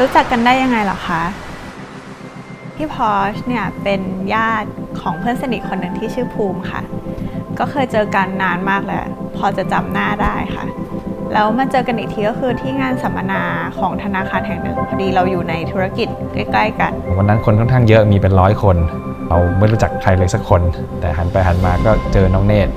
รู้จักกันได้ยังไงหรอคะ พี่พอชเนี่ยเป็นญาติของเพื่อนสนิทคนหนึ่งที่ชื่อภูมิค่ะ ก็เคยเจอกันนานมากแล้ว พอจะจำหน้าได้ค่ะ แล้วมาเจอกันอีกทีก็คือที่งานสัมมนาของธนาคารแห่งหนึ่งพอดีเราอยู่ในธุรกิจใกล้ๆกัน วันนั้นคนค่อนข้างเยอะมีเป็นร้อยคน เราไม่รู้จักใครเลยสักคน แต่หันไปหันมาก็เจอน้องเนตร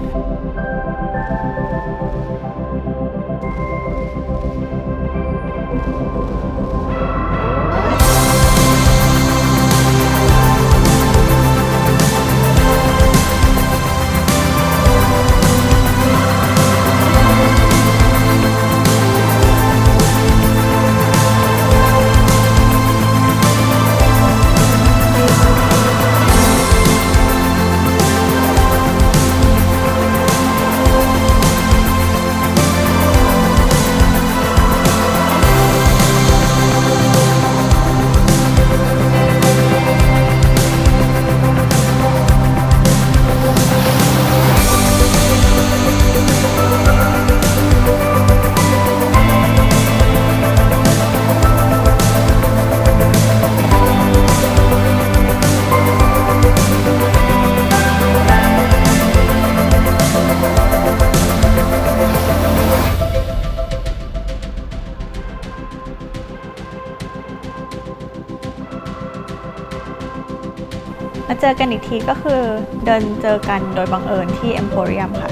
มาเจอกันอีกทีก็คือเดินเจอกันโดยบังเอิญที่เอ็มโพเรียมค่ะ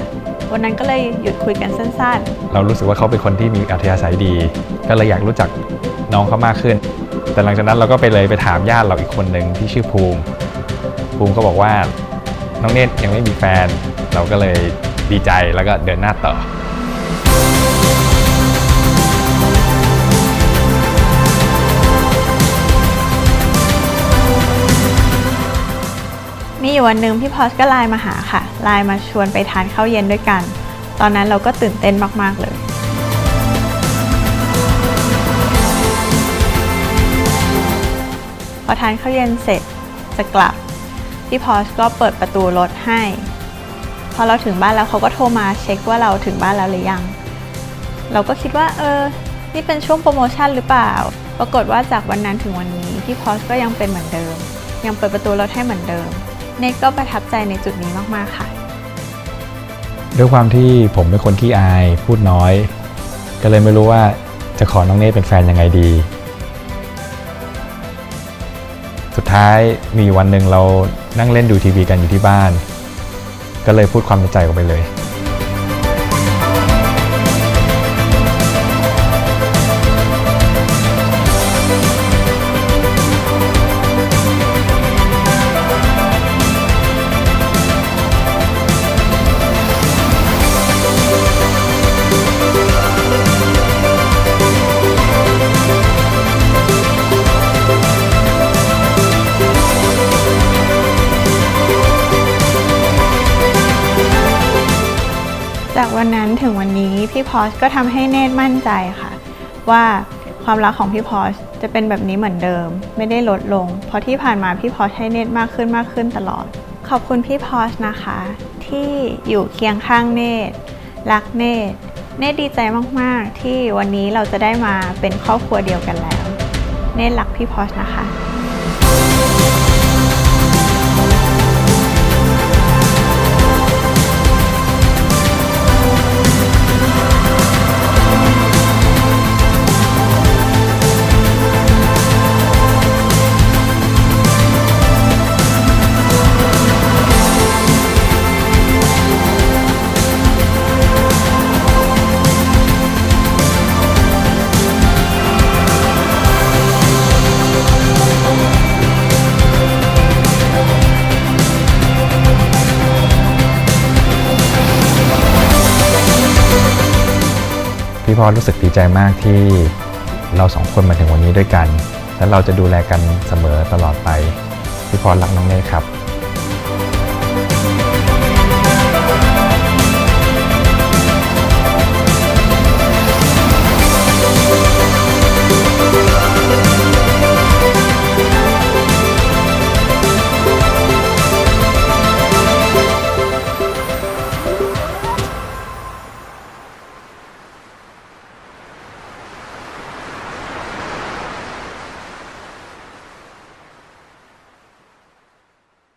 วันนั้นก็เลยหยุดคุยกันสั้นๆ เรารู้สึกว่าเขาเป็นคนที่มีอัธยาศัยดี ก็เลยอยากรู้จักน้องเขามากขึ้น แต่หลังจากนั้นเราก็ไปเลยไปถามญาติเราอีกคนหนึ่งที่ชื่อภูมิ ภูมิก็บอกว่าน้องเนตยังไม่มีแฟน เราก็เลยดีใจแล้วก็เดินหน้าต่อ อยู่วันหนึ่งพี่พอชก็ไลน์มาหาค่ะไลน์มาชวนไปทานข้าวเย็นด้วยกัน ตอนนั้นเราก็ตื่นเต้นมาก ๆ เลยพอทานข้าวเย็นเสร็จจะกลับพี่พอชก็เปิดประตูรถให้ พอเราถึงบ้านแล้วเขาก็โทรมาเช็คว่าเราถึงบ้านแล้วหรือยัง เราก็คิดว่าเออ นี่เป็นช่วงโปรโมชั่นหรือเปล่า ปรากฏว่าจากวันนั้นถึงวันนี้พี่พอชก็ยังเป็นเหมือนเดิม ยังเปิดประตูรถให้เหมือนเดิม เนทก็ประทับใจในจุดนี้มาก ๆ ค่ะ ด้วยความที่ผมเป็นคนขี้อายพูดน้อย ก็เลยไม่รู้ว่าจะขอน้องเนทเป็นแฟนยังไงดี สุดท้ายมีวันหนึ่งเรานั่งเล่นดูทีวีกันอยู่ที่บ้าน ก็เลยพูดความในใจออกไปเลย วันนั้นถึงวันนี้พี่พอชก็ทำให้เนตมั่นใจค่ะ ว่าความรักของพี่พอชจะเป็นแบบนี้เหมือนเดิม ไม่ได้ลดลง เพราะที่ผ่านมาพี่พอชให้เนตมากขึ้นมากขึ้นตลอด ขอบคุณพี่พอชนะคะ ที่อยู่เคียงข้างเนตรักเนตเนตดีใจมากๆ ที่วันนี้เราจะได้มาเป็นครอบครัวเดียวกันแล้ว เนตรักพี่พอชนะคะ พี่พอรู้สึกดีใจมากที่เราสองคนมาถึงวันนี้ด้วยกัน และเราจะดูแลกันเสมอตลอดไป พี่พอรักน้องเน่ครับ